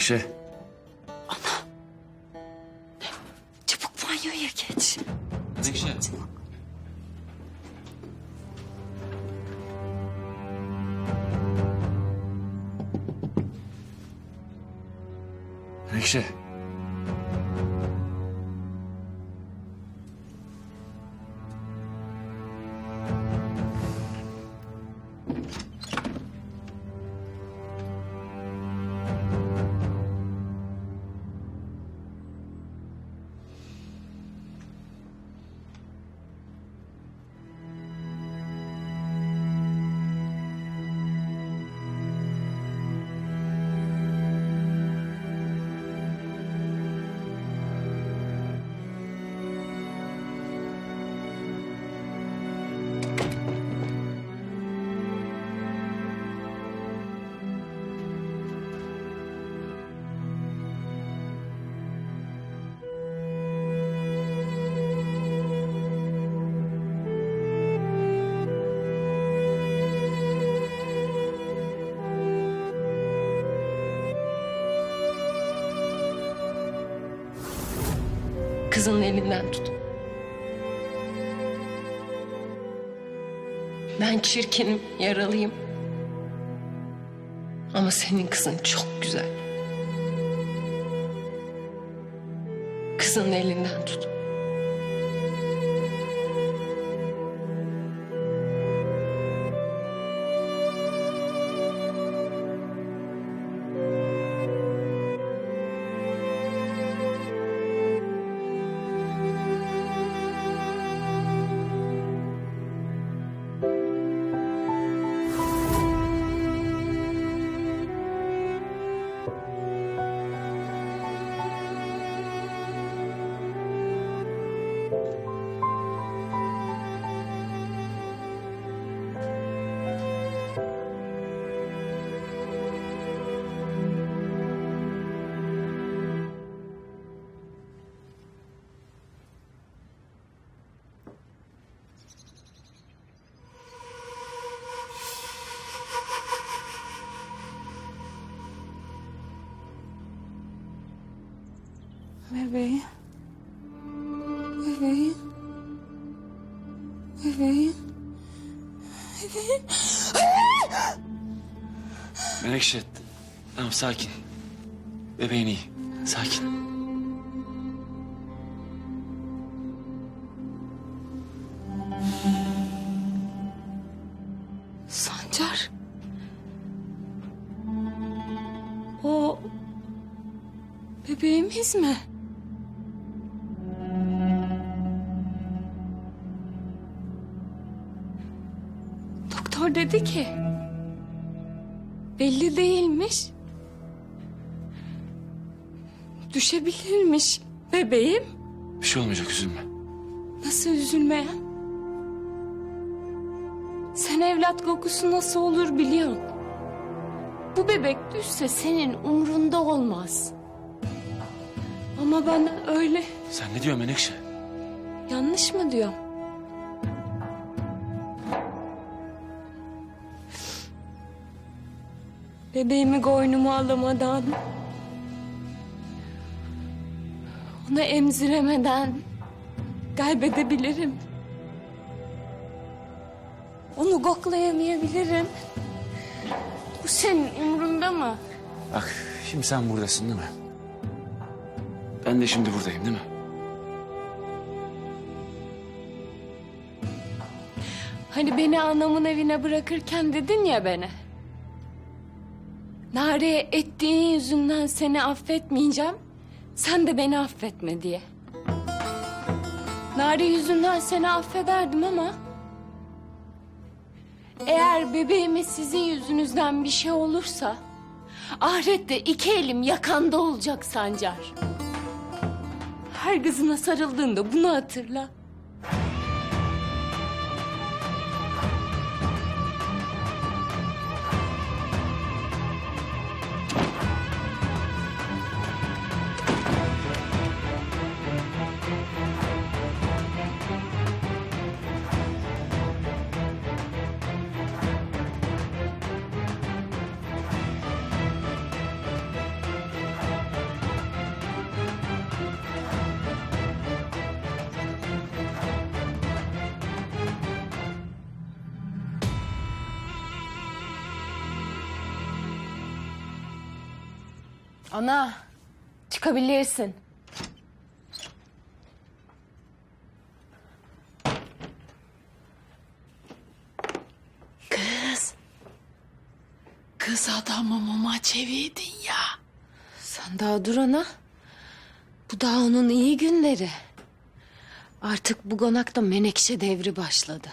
Menekşe. Menekşe. Kızının elinden tut. Ben çirkinim, yaralıyım. Ama senin kızın çok güzel. Kızının elinden tut. Bebeğim. Bebeğim. Bebeğim. Bebeğim. Menekşe. Tamam sakin. Bebeğin iyi. Sakin. Sancar. O bebeğimiz mi? Doktor dedi ki belli değilmiş. Düşebilirmiş bebeğim. Bir şey olmayacak üzülme. Nasıl üzülmeyen? Sen evlat kokusu nasıl olur biliyorsun. Bu bebek düşse senin umrunda olmaz. Ama ben öyle Sen ne diyorsun Menekşe? yanlış mı diyorum? Bebeğimi koynuma alamadan... ...onu emziremeden kaybedebilirim. Onu koklayamayabilirim. Bu senin umrunda mı? Bak şimdi sen buradasın değil mi? Ben de şimdi buradayım değil mi? Hani beni anamın evine bırakırken dedin ya bana. Nare'ye ettiğin yüzünden seni affetmeyeceğim. Sen de beni affetme diye. Nare yüzünden seni affederdim ama... Eğer bebeğime sizin yüzünüzden bir şey olursa... Ahirette iki elim yakanda olacak Sancar. Her kızına sarıldığında bunu hatırla. Ana, çıkabilirsin. Kız. Kız adamı muma çevirdin ya. Sen daha dur ana. Bu daha onun iyi günleri. Artık bu konakta menekşe devri başladı.